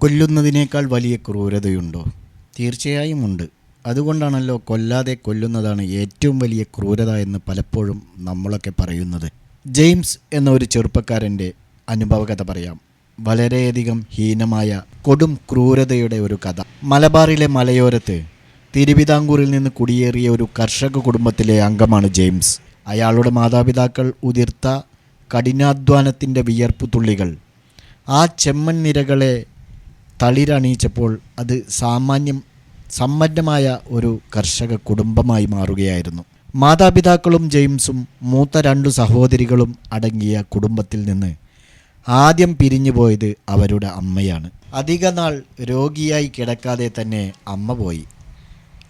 കൊല്ലുന്നതിനേക്കാൾ വലിയ ക്രൂരതയുണ്ടോ? തീർച്ചയായും ഉണ്ട്. അതുകൊണ്ടാണല്ലോ കൊല്ലാതെ കൊല്ലുന്നതാണ് ഏറ്റവും വലിയ ക്രൂരത എന്ന് പലപ്പോഴും നമ്മളൊക്കെ പറയുന്നത്. ജെയിംസ് എന്ന ഒരു ചെറുപ്പക്കാരന്റെ അനുഭവകഥ പറയാം. വളരെയധികം ഹീനമായ കൊടും ക്രൂരതയുടെ ഒരു കഥ. മലബാറിലെ മലയോരത്ത് തിരുവിതാംകൂറിൽ നിന്ന് കുടിയേറിയ ഒരു കർഷക കുടുംബത്തിലെ അംഗമാണ് ജെയിംസ്. അയാളുടെ മാതാപിതാക്കൾ ഉതിർത്ത കഠിനാധ്വാനത്തിന്റെ വിയർപ്പു തുള്ളികൾ ആ ചെമ്മൻ നിരകളെ തളിരണിയിച്ചപ്പോൾ അത് സാമാന്യം സമ്പന്നമായ ഒരു കർഷക കുടുംബമായി മാറുകയായിരുന്നു. മാതാപിതാക്കളും ജെയിംസും മൂത്ത രണ്ടു സഹോദരികളും അടങ്ങിയ കുടുംബത്തിൽ നിന്ന് ആദ്യം പിരിഞ്ഞു പോയത് അവരുടെ അമ്മയാണ്. അധിക നാൾ രോഗിയായി കിടക്കാതെ തന്നെ അമ്മ പോയി.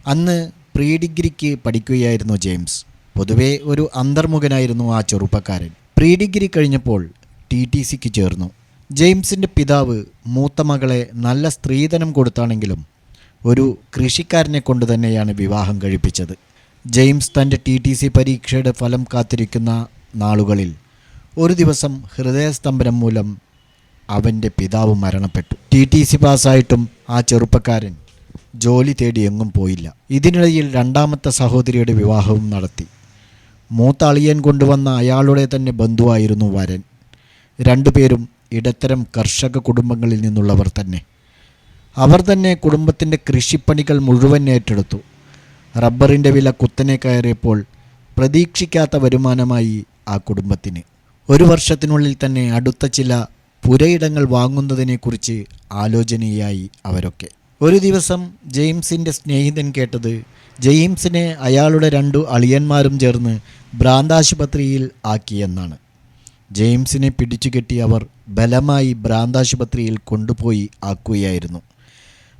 അന്ന് പ്രീ ഡിഗ്രിക്ക് പഠിക്കുകയായിരുന്നു ജെയിംസ്. പൊതുവെ ഒരു അന്തർമുഖനായിരുന്നു ആ ചെറുപ്പക്കാരൻ. പ്രീ ഡിഗ്രി കഴിഞ്ഞപ്പോൾ ടി ടി സിക്ക് ചേർന്നു. ജെയിംസിന്റെ പിതാവ് മൂത്ത മകളെ നല്ല സ്ത്രീധനം കൊടുത്താണെങ്കിലും ഒരു കൃഷിക്കാരനെ കൊണ്ട് തന്നെയാണ് വിവാഹം കഴിപ്പിച്ചത്. ജെയിംസ് തന്റെ ടി ടി സി പരീക്ഷയുടെ ഫലം കാത്തിരിക്കുന്ന നാളുകളിൽ ഒരു ദിവസം ഹൃദയസ്തംഭനം മൂലം അവന്റെ പിതാവ് മരണപ്പെട്ടു. ടി ടി സി പാസ്സായിട്ടും ആ ചെറുപ്പക്കാരൻ ജോലി തേടി എങ്ങും പോയില്ല. ഇതിനിടയിൽ രണ്ടാമത്തെ സഹോദരിയുടെ വിവാഹവും നടത്തി. മൂത്ത അളിയൻ കൊണ്ടുവന്ന അയാളുടെ തന്നെ ബന്ധുവായിരുന്നു വരൻ. രണ്ടുപേരും ഇടത്തരം കർഷക കുടുംബങ്ങളിൽ നിന്നുള്ളവർ തന്നെ. അവർ തന്നെ കുടുംബത്തിന്റെ കൃഷിപ്പണികൾ മുഴുവൻ ഏറ്റെടുത്തു. റബ്ബറിന്റെ വില കുത്തനെ കയറിയപ്പോൾ പ്രതീക്ഷിക്കാത്ത വരുമാനമായി ആ കുടുംബത്തിന്. ഒരു വർഷത്തിനുള്ളിൽ തന്നെ അടുത്ത ചില പുരയിടങ്ങൾ വാങ്ങുന്നതിനെക്കുറിച്ച് ആലോചനയായി അവരൊക്കെ. ഒരു ദിവസം ജെയിംസിന്റെ സ്നേഹിതൻ കേട്ടത് ജെയിംസിനെ അയാളുടെ രണ്ടു അളിയന്മാരും ചേർന്ന് ഭ്രാന്താശുപത്രിയിൽ ആക്കിയെന്നാണ് ജെയിംസിനെ പിടിച്ചുകെട്ടി അവർ ബലമായി ഭ്രാന്താശുപത്രിയിൽ കൊണ്ടുപോയി ആക്കുകയായിരുന്നു.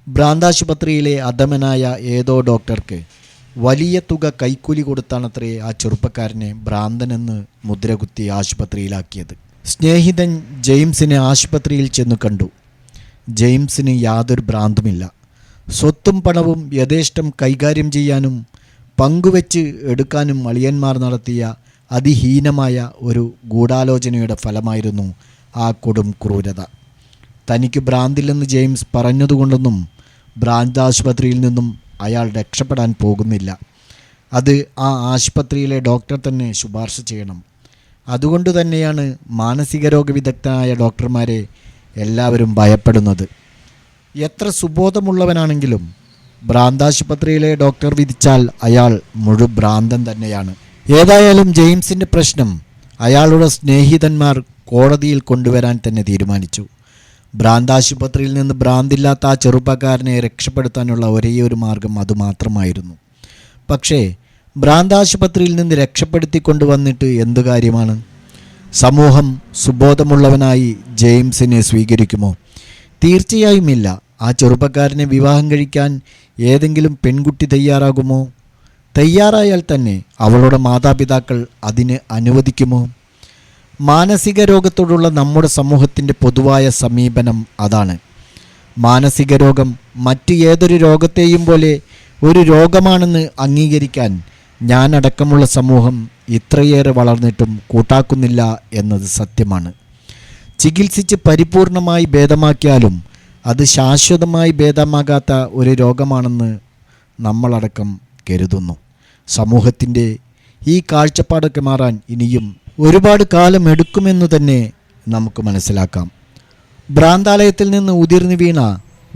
ഭ്രാന്താശുപത്രിയിലെ അധമനായ ഏതോ ഡോക്ടർക്ക് വലിയ തുക കൈക്കൂലി കൊടുത്താണത്രേ ആ ചെറുപ്പക്കാരനെ ഭ്രാന്തനെന്ന് മുദ്രകുത്തി ആശുപത്രിയിലാക്കിയത്. സ്നേഹിതൻ ജെയിംസിനെ ആശുപത്രിയിൽ ചെന്നു കണ്ടു. ജെയിംസിന് യാതൊരു ഭ്രാന്തുമില്ല. സ്വത്തും പണവും യഥേഷ്ടം കൈകാര്യം ചെയ്യാനും പങ്കുവെച്ച് എടുക്കാനും അളിയന്മാർ നടത്തിയ അതിഹീനമായ ഒരു ഗൂഢാലോചനയുടെ ഫലമായിരുന്നു ആ കൊടും ക്രൂരത. തനിക്ക് ഭ്രാന്തില്ലെന്ന് ജെയിംസ് പറഞ്ഞതുകൊണ്ടൊന്നും ഭ്രാന്ത് ആശുപത്രിയിൽ നിന്നും അയാൾ രക്ഷപ്പെടാൻ പോകുന്നില്ല. അത് ആ ആശുപത്രിയിലെ ഡോക്ടർ തന്നെ ശുപാർശ ചെയ്യണം. അതുകൊണ്ട് തന്നെയാണ് മാനസിക രോഗവിദഗ്ധനായ ഡോക്ടർമാരെ എല്ലാവരും ഭയപ്പെടുന്നത്. എത്ര സുബോധമുള്ളവനാണെങ്കിലും ഭ്രാന്താശുപത്രിയിലെ ഡോക്ടർ വിധിച്ചാൽ അയാൾ മുഴുവൻ ഭ്രാന്തൻ തന്നെയാണ്. ഏതായാലും ജെയിംസിന്റെ പ്രശ്നം അയാളുടെ സ്നേഹിതന്മാർ കോടതിയിൽ കൊണ്ടുവരാൻ തന്നെ തീരുമാനിച്ചു. ഭ്രാന്താശുപത്രിയിൽ നിന്ന് ഭ്രാന്തില്ലാത്ത ആ ചെറുപ്പക്കാരനെ രക്ഷപ്പെടുത്താനുള്ള ഒരേയൊരു മാർഗം അതുമാത്രമായിരുന്നു. പക്ഷേ ഭ്രാന്താശുപത്രിയിൽ നിന്ന് രക്ഷപ്പെടുത്തി കൊണ്ടുവന്നിട്ട് എന്തു കാര്യമാണ്? സമൂഹം സുബോധമുള്ളവനായി ജെയിംസിനെ സ്വീകരിക്കുമോ? തീർച്ചയായും ഇല്ല ആ ചെറുപ്പക്കാരനെ വിവാഹം കഴിക്കാൻ ഏതെങ്കിലും പെൺകുട്ടി തയ്യാറാകുമോ? തയ്യാറായാൽ തന്നെ അവളുടെ മാതാപിതാക്കൾ അതിന് അനുവദിക്കുമോ? മാനസിക രോഗത്തോടുള്ള നമ്മുടെ സമൂഹത്തിന്റെ പൊതുവായ സമീപനം അതാണ്. മാനസിക രോഗം മറ്റ് ഏതൊരു രോഗത്തെയും പോലെ ഒരു രോഗമാണെന്ന് അംഗീകരിക്കാൻ ഞാനടക്കമുള്ള സമൂഹം ഇത്രയേറെ വളർന്നിട്ടും കൂട്ടാക്കുന്നില്ല എന്നത് സത്യമാണ്. ചികിത്സിച്ച് പരിപൂർണമായി ഭേദമാക്കിയാലും അത് ശാശ്വതമായി ഭേദമാകാത്ത ഒരു രോഗമാണെന്ന് നമ്മളടക്കം കരുതുന്നു. സമൂഹത്തിന്റെ ഈ കാഴ്ചപ്പാടൊക്കെ മാറാൻ ഇനിയും ഒരുപാട് കാലം എടുക്കുമെന്ന് തന്നെ നമുക്ക് മനസ്സിലാക്കാം. ഭ്രാന്താലയത്തിൽ നിന്ന് ഉതിർന്നു വീണ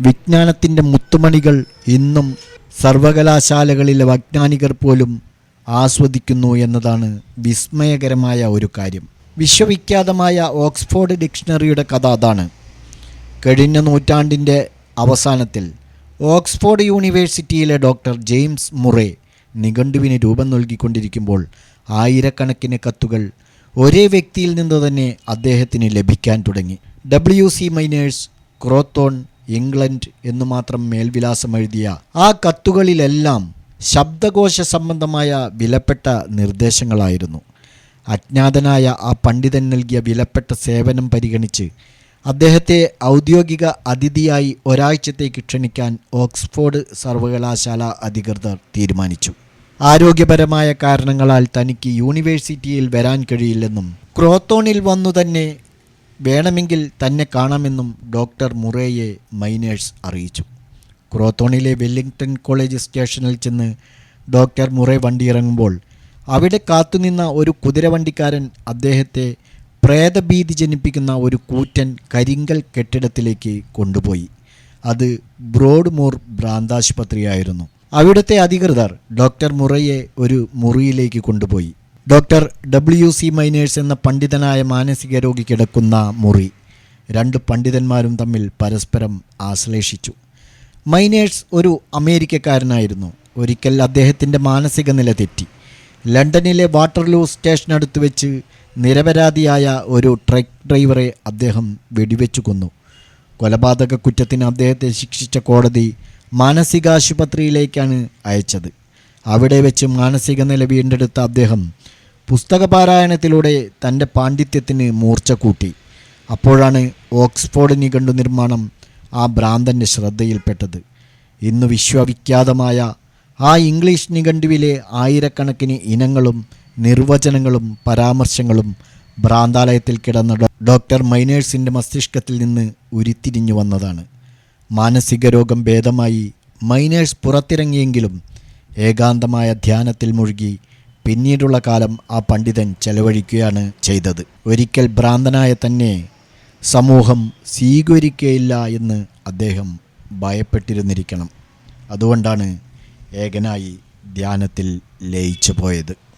വിജ്ഞാനത്തിന്റെ മുത്തുമണികൾ ഇന്നും സർവകലാശാലകളിലെ വൈജ്ഞാനികർ പോലും ആസ്വദിക്കുന്നു എന്നതാണ് വിസ്മയകരമായ ഒരു കാര്യം. വിശ്വവിഖ്യാതമായ ഓക്സ്ഫോർഡ് ഡിക്ഷണറിയുടെ കഥ അതാണ്. കഴിഞ്ഞ നൂറ്റാണ്ടിന്റെ അവസാനത്തിൽ ഓക്സ്ഫോർഡ് യൂണിവേഴ്സിറ്റിയിലെ ഡോക്ടർ ജെയിംസ് മുറേ നിഘണ്ടുവിന് രൂപം നൽകിക്കൊണ്ടിരിക്കുമ്പോൾ ആയിരക്കണക്കിന് കത്തുകൾ ഒരേ വ്യക്തിയിൽ നിന്ന് തന്നെ അദ്ദേഹത്തിന് ലഭിക്കാൻ തുടങ്ങി. W C Miners Crowthorne England എന്നു മാത്രം മേൽവിലാസം എഴുതിയ ആ കത്തുകളിലെല്ലാം ശബ്ദകോശ സംബന്ധമായ വിലപ്പെട്ട നിർദ്ദേശങ്ങളായിരുന്നു. അജ്ഞാതനായ ആ പണ്ഡിതൻ നൽകിയ വിലപ്പെട്ട സേവനം പരിഗണിച്ച് അദ്ദേഹത്തെ ഔദ്യോഗിക അതിഥിയായി ഒരാഴ്ചത്തേക്ക് ക്ഷണിക്കാൻ ഓക്സ്ഫോർഡ് സർവകലാശാല അധികൃതർ തീരുമാനിച്ചു. ആരോഗ്യപരമായ കാരണങ്ങളാൽ തനിക്ക് യൂണിവേഴ്സിറ്റിയിൽ വരാൻ കഴിയില്ലെന്നും ക്രോത്തോണിൽ വന്നു തന്നെ വേണമെങ്കിൽ തന്നെ കാണാമെന്നും ഡോക്ടർ മുറേയെ മൈനേഴ്സ് അറിയിച്ചു. ക്രോത്തോണിലെ വെല്ലിംഗ്ടൺ കോളേജ് സ്റ്റേഷനിൽ ചെന്ന് ഡോക്ടർ മുറേ വണ്ടിയിറങ്ങുമ്പോൾ അവിടെ കാത്തുനിന്ന ഒരു കുതിരവണ്ടിക്കാരൻ അദ്ദേഹത്തെ പ്രേതഭീതി ജനിപ്പിക്കുന്ന ഒരു കൂറ്റൻ കരിങ്കൽ കെട്ടിടത്തിലേക്ക് കൊണ്ടുപോയി. അത് ബ്രോഡ്മൂർ ഭ്രാന്താശുപത്രിയായിരുന്നു. അവിടുത്തെ അധികൃതർ ഡോക്ടർ മുറയെ ഒരു മുറിയിലേക്ക് കൊണ്ടുപോയി. ഡോക്ടർ ഡബ്ല്യു സി മൈനേഴ്സ് എന്ന പണ്ഡിതനായ മാനസിക രോഗി കിടക്കുന്ന മുറി. രണ്ട് പണ്ഡിതന്മാരും തമ്മിൽ പരസ്പരം ആശ്ലേഷിച്ചു. മൈനേഴ്സ് ഒരു അമേരിക്കക്കാരനായിരുന്നു. ഒരിക്കൽ അദ്ദേഹത്തിന്റെ മാനസിക നില തെറ്റി. ലണ്ടനിലെ വാട്ടർലൂ സ്റ്റേഷനടുത്ത് വെച്ച് നിരപരാധിയായ ഒരു ട്രക്ക് ഡ്രൈവറെ അദ്ദേഹം വെടിവെച്ചു കൊന്നു. കൊലപാതക കുറ്റത്തിന് അദ്ദേഹത്തെ ശിക്ഷിച്ച കോടതി മാനസികാശുപത്രിയിലേക്കാണ് അയച്ചത്. അവിടെ വെച്ച് മാനസിക നില വീണ്ടെടുത്ത അദ്ദേഹം പുസ്തക പാരായണത്തിലൂടെ തന്റെ പാണ്ഡിത്യത്തിന് മൂർച്ച കൂട്ടി. അപ്പോഴാണ് ഓക്സ്ഫോർഡ് നിഘണ്ടു നിർമ്മാണം ആ ഭ്രാന്തന്റെ ശ്രദ്ധയിൽപ്പെട്ടത്. ഇന്ന് വിശ്വവിഖ്യാതമായ ആ ഇംഗ്ലീഷ് നിഘണ്ടുവിലെ ആയിരക്കണക്കിന് ഇനങ്ങളും നിർവചനങ്ങളും പരാമർശങ്ങളും ഭ്രാന്താലയത്തിൽ കിടന്ന ഡോക്ടർ മൈനേഴ്സിന്റെ മസ്തിഷ്കത്തിൽ നിന്ന് ഉരുത്തിരിഞ്ഞു വന്നതാണ്. മാനസിക രോഗം ഭേദമായി മൈനേഴ്സ് പുറത്തിറങ്ങിയെങ്കിലും ഏകാന്തമായ ധ്യാനത്തിൽ മുഴുകി പിന്നീടുള്ള കാലം ആ പണ്ഡിതൻ ചെലവഴിക്കുകയാണ് ചെയ്തത്. ഒരിക്കൽ ഭ്രാന്തനായ തന്നെ സമൂഹം സ്വീകരിക്കുകയില്ല എന്ന് അദ്ദേഹം ഭയപ്പെട്ടിരുന്നിരിക്കണം. അതുകൊണ്ടാണ് ഏകനായി ധ്യാനത്തിൽ ലയിച്ചു പോയത്